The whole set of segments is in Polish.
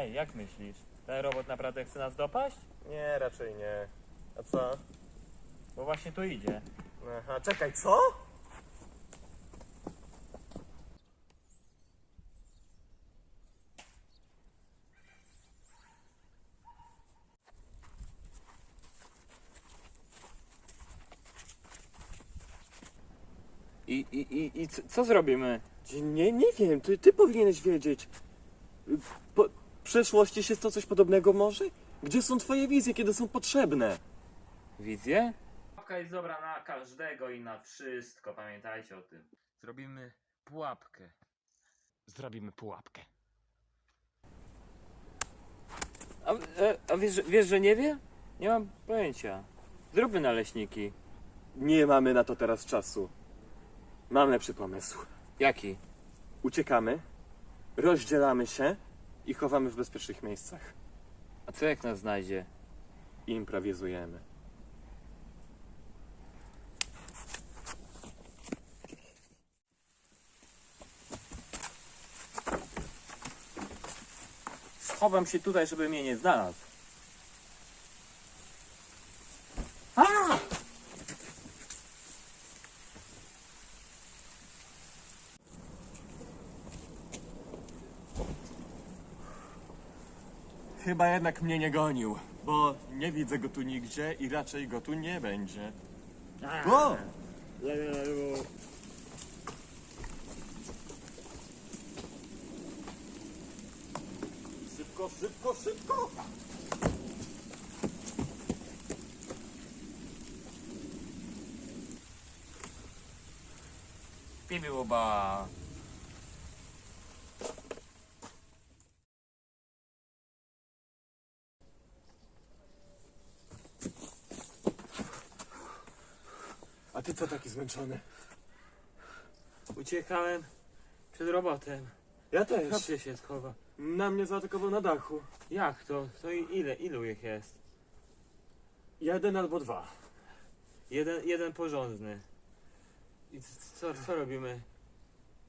Ej, jak myślisz? Ten robot naprawdę chce nas dopaść? Nie, raczej nie. A co? Bo właśnie tu idzie. Aha, czekaj, co? I, i, i, i co, co zrobimy? Nie, nie wiem, ty, ty powinieneś wiedzieć. Po, przeszłości się to coś podobnego może? Gdzie są twoje wizje, kiedy są potrzebne? Wizję? Pułapka jest dobra na każdego i na wszystko, pamiętajcie o tym. Zrobimy pułapkę. Zrobimy pułapkę. A, e, a wiesz, że- wiesz, że nie wie? Nie mam pojęcia. Zróbmy naleśniki. Nie mamy na to teraz czasu. Mam lepszy pomysł. Jaki? Uciekamy, rozdzielamy się i chowamy w bezpiecznych miejscach. A co jak nas znajdzie? I improwizujemy. Schowam się tutaj, żeby mnie nie znalazł. Chyba jednak mnie nie gonił, bo nie widzę go tu nigdzie i raczej go tu nie będzie. O! Szybko, szybko, szybko! Pibiłoba. A ty co taki zmęczony? Uciekałem przed robotem. Ja też. Kapcie się schowa. Na mnie zaatakował na dachu. Jak to? To i ile? Ilu ich jest? Jeden albo dwa. Jeden, jeden porządny. I c- co, co robimy?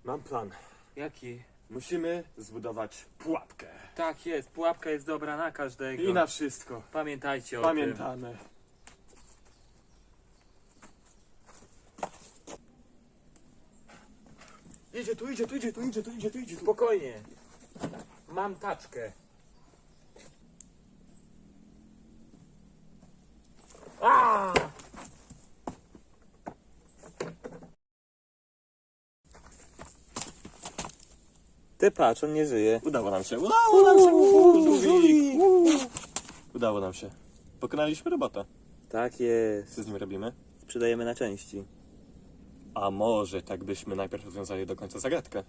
Mam plan. Jaki? Musimy zbudować pułapkę. Tak jest, pułapka jest dobra na każdego. I na wszystko. Pamiętajcie o tym. Pamiętamy. Idzie tu, idzie tu, idzie tu, idzie tu, idzie tu, idzie tu. Spokojnie. Mam taczkę. A! Ty patrz, on nie żyje. Udało nam się, udało nam się! Żółwik! Udało nam się. Pokonaliśmy robota. Tak jest. Co z nim robimy? Sprzedajemy na części. A może tak byśmy najpierw rozwiązali do końca zagadkę?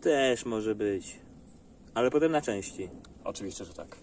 Też może być. Ale potem na części. Oczywiście, że tak.